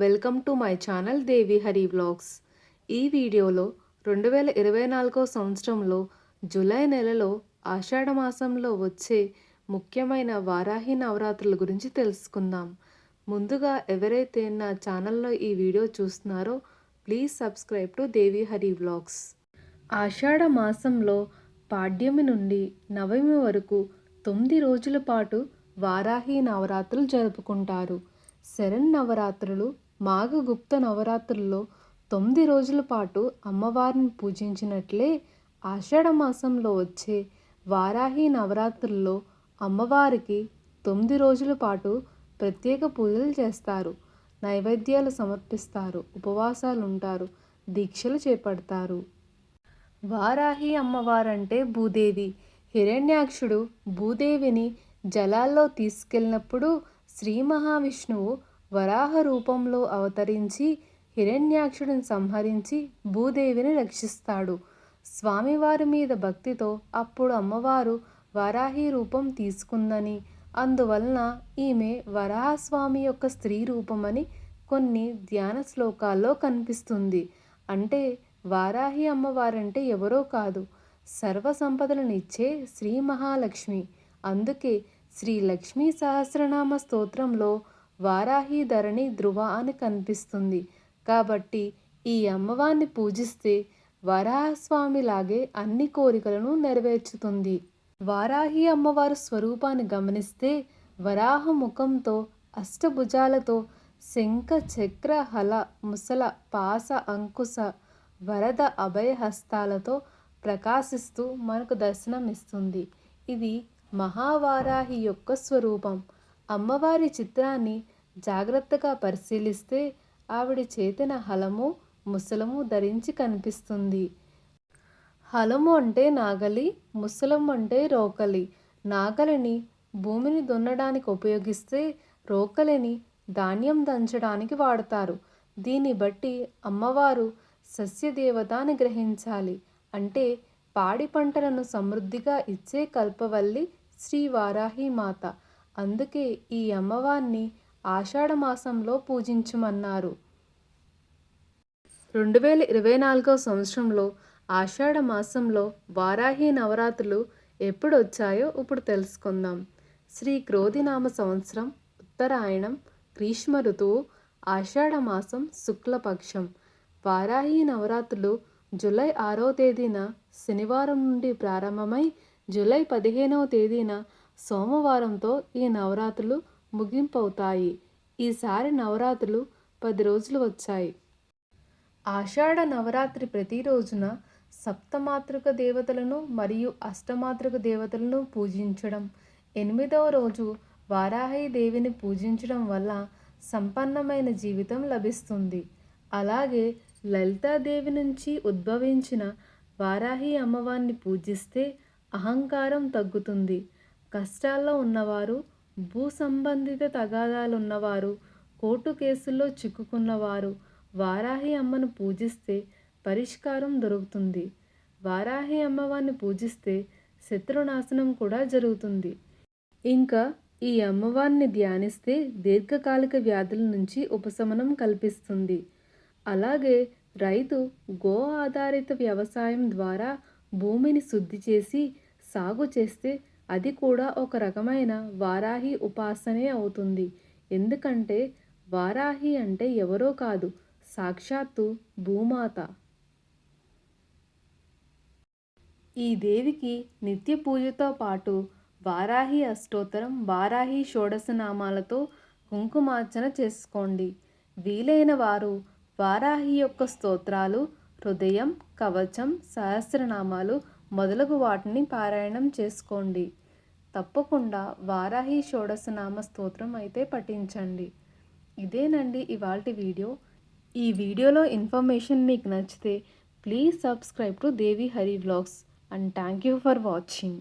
Welcome to my channel Devi Hari vlogs ఈ వీడియోలో రెండు వేల ఇరవై నాలుగో సంవత్సరంలో జూలై నెలలో ఆషాఢ మాసంలో వచ్చే ముఖ్యమైన వారాహి నవరాత్రుల గురించి తెలుసుకుందాం. ముందుగా ఎవరైతే నా ఛానల్లో ఈ వీడియో చూస్తున్నారో please subscribe to Devi Hari vlogs ఆషాఢ మాసంలో పాడ్యమి నుండి నవమి వరకు తొమ్మిది రోజుల పాటు వారాహి నవరాత్రులు జరుపుకుంటారు. శరణ్ నవరాత్రులు మాఘగుప్త నవరాత్రుల్లో తొమ్మిది రోజుల పాటు అమ్మవారిని పూజించినట్లే ఆషాఢ మాసంలో వచ్చే వారాహి నవరాత్రుల్లో అమ్మవారికి తొమ్మిది రోజుల పాటు ప్రత్యేక పూజలు చేస్తారు. నైవేద్యాలు సమర్పిస్తారు ఉపవాసాలు ఉంటారు దీక్షలు చేపడతారు. వారాహి అమ్మవారంటే భూదేవి. హిరణ్యాక్షుడు భూదేవిని జలాల్లో తీసుకెళ్ళినప్పుడు శ్రీ మహావిష్ణువు వరాహ రూపంలో అవతరించి హిరణ్యాక్షుడిని సంహరించి భూదేవిని రక్షిస్తాడు. స్వామివారి మీద భక్తితో అప్పుడు అమ్మవారు వరాహి రూపం తీసుకుందని అందువలన ఈమె వరాహస్వామి యొక్క స్త్రీ రూపమని కొన్ని ధ్యాన శ్లోకాల్లో కనిపిస్తుంది. అంటే వారాహి అమ్మవారంటే ఎవరో కాదు. సర్వ సంపదలను ఇచ్చే శ్రీ మహాలక్ష్మి. అందుకే శ్రీ లక్ష్మీ సహస్రనామ స్తోత్రంలో వారాహి ధరణి ధ్రువ అని కనిపిస్తుంది. కాబట్టి ఈ అమ్మవారిని పూజిస్తే వరాహస్వామిలాగే అన్ని కోరికలను నెరవేర్చుతుంది. వారాహి అమ్మవారి స్వరూపాన్ని గమనిస్తే వరాహ ముఖంతో అష్టభుజాలతో శంఖ చక్ర హల ముసల పాస అంకుశ వరద అభయహస్తాలతో ప్రకాశిస్తూ మనకు దర్శనమిస్తుంది. ఇది మహావారాహి యొక్క స్వరూపం. అమ్మవారి చిత్రాన్ని జాగ్రత్తగా పరిశీలిస్తే ఆవిడ చేతిన హలము ముసలము ధరించి కనిపిస్తుంది. హలము అంటే నాగలి ముసలం అంటే రోకలి. నాగలిని భూమిని దున్నడానికి ఉపయోగిస్తే రోకలిని ధాన్యం దంచడానికి వాడతారు. దీన్ని బట్టి అమ్మవారు సస్యదేవత అని గ్రహించాలి. అంటే పాడి పంటలను సమృద్ధిగా ఇచ్చే కల్పవల్లి శ్రీ వారాహి మాత. అందుకే ఈ అమ్మవారిని ఆషాఢ మాసంలో పూజించమన్నారు. రెండు వేల ఇరవై నాలుగో సంవత్సరంలో ఆషాఢ మాసంలో వారాహి నవరాత్రులు ఎప్పుడు వచ్చాయో ఇప్పుడు తెలుసుకుందాం. శ్రీ క్రోధినామ సంవత్సరం ఉత్తరాయణం గ్రీష్మ ఋతువు ఆషాఢ మాసం శుక్లపక్షం. వారాహి నవరాత్రులు జూలై ఆరో తేదీన శనివారం నుండి ప్రారంభమై జూలై పదిహేనవ తేదీన సోమవారంతో ఈ నవరాత్రులు ముగింపవుతాయి. ఈసారి నవరాత్రులు పది రోజులు వచ్చాయి. ఆషాఢ నవరాత్రి ప్రతిరోజున సప్తమాతృక దేవతలను మరియు అష్టమాతృక దేవతలను పూజించడం ఎనిమిదవ రోజు వారాహి దేవిని పూజించడం వల్ల సంపన్నమైన జీవితం లభిస్తుంది. అలాగే లలితాదేవి నుంచి ఉద్భవించిన వారాహి అమ్మవారిని పూజిస్తే అహంకారం తగ్గుతుంది. కష్టాల్లో ఉన్నవారు భూ సంబంధిత తగాదాలు ఉన్నవారు కోర్టు కేసుల్లో చిక్కుకున్నవారు వారాహి అమ్మను పూజిస్తే పరిష్కారం దొరుకుతుంది. వారాహి అమ్మవారిని పూజిస్తే శత్రునాశనం కూడా జరుగుతుంది. ఇంకా ఈ అమ్మవారిని ధ్యానిస్తే దీర్ఘకాలిక వ్యాధుల నుంచి ఉపశమనం కల్పిస్తుంది. అలాగే రైతు గో ఆధారిత వ్యవసాయం ద్వారా భూమిని శుద్ధి చేసి సాగు చేస్తే అది కూడా ఒక రకమైన వారాహి ఉపాసనే అవుతుంది. ఎందుకంటే వారాహి అంటే ఎవరో కాదు సాక్షాత్తు భూమాత. ఈ దేవికి నిత్య పూజతో పాటు వారాహి అష్టోత్తరం వారాహి షోడశనామాలతో కుంకుమార్చన చేసుకోండి. వీలైన వారు వారాహి యొక్క స్తోత్రాలు హృదయం కవచం సహస్రనామాలు మొదలగు వాటిని పారాయణం చేసుకోండి. తప్పకుండా వారాహి షోడశనామ స్తోత్రం అయితే పఠించండి. ఇదేనండి ఇవాల్టి వీడియో. ఈ వీడియోలో ఇన్ఫర్మేషన్ మీకు నచ్చితే please subscribe to Devi Hari vlogs and thank you for watching.